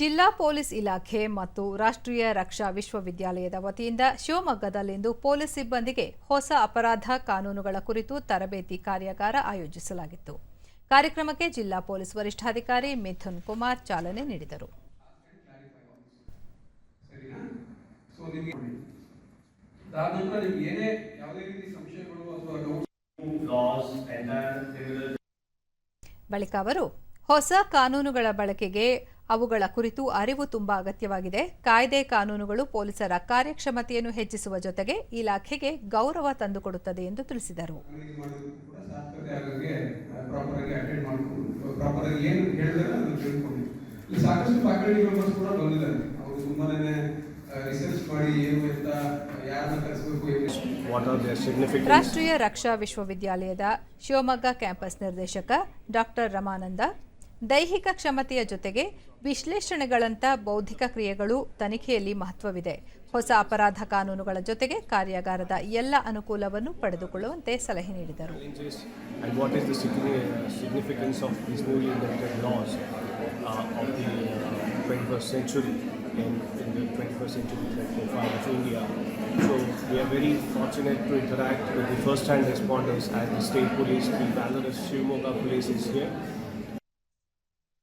ಜಿಲ್ಲಾ ಪೊಲೀಸ್ ಇಲಾಖೆ ಮತ್ತು ರಾಷ್ಟ್ರೀಯ ರಕ್ಷಾ ವಿಶ್ವವಿದ್ಯಾಲಯದ ವತಿಯಿಂದ ಶಿವಮೊಗ್ಗದಲ್ಲಿಂದು ಪೊಲೀಸ್ ಸಿಬ್ಬಂದಿಗೆ ಹೊಸ ಅಪರಾಧ ಕಾನೂನುಗಳ ಕುರಿತು ತರಬೇತಿ ಕಾರ್ಯಾಗಾರ ಆಯೋಜಿಸಲಾಗಿತ್ತು. ಕಾರ್ಯಕ್ರಮಕ್ಕೆ ಜಿಲ್ಲಾ ಪೊಲೀಸ್ ವರಿಷ್ಠಾಧಿಕಾರಿ ಮಿಥುನ್ ಕುಮಾರ್ ಚಾಲನೆ ನೀಡಿದರು. ಬಳಿಕ ಅವರು ಹೊಸ ಕಾನೂನುಗಳ ಬಳಕೆಗೆ ಅವುಗಳ ಕುರಿತು ಅರಿವು ತುಂಬಾ ಅಗತ್ಯವಾಗಿದೆ. ಕಾಯ್ದೆ ಕಾನೂನುಗಳು ಪೊಲೀಸರ ಕಾರ್ಯಕ್ಷಮತೆಯನ್ನು ಹೆಚ್ಚಿಸುವ ಜೊತೆಗೆ ಇಲಾಖೆಗೆ ಗೌರವ ತಂದುಕೊಡುತ್ತದೆ ಎಂದು ತಿಳಿಸಿದರು. ರಾಷ್ಟ್ರೀಯ ರಕ್ಷಾ ವಿಶ್ವವಿದ್ಯಾಲಯದ ಶಿವಮೊಗ್ಗ ಕ್ಯಾಂಪಸ್ ನಿರ್ದೇಶಕ ಡಾಕ್ಟರ್ ರಮಾನಂದ ದೈಹಿಕ ಕ್ಷಮತೆಯ ಜೊತೆಗೆ ವಿಶ್ಲೇಷಣೆಗಳಂಥ ಬೌದ್ಧಿಕ ಕ್ರಿಯೆಗಳು ತನಿಖೆಯಲ್ಲಿ ಮಹತ್ವವಿದೆ. ಹೊಸ ಅಪರಾಧ ಕಾನೂನುಗಳ ಜೊತೆಗೆ ಕಾರ್ಯಾಗಾರದ ಎಲ್ಲ ಅನುಕೂಲವನ್ನು ಪಡೆದುಕೊಳ್ಳುವಂತೆ ಸಲಹೆ ನೀಡಿದರು.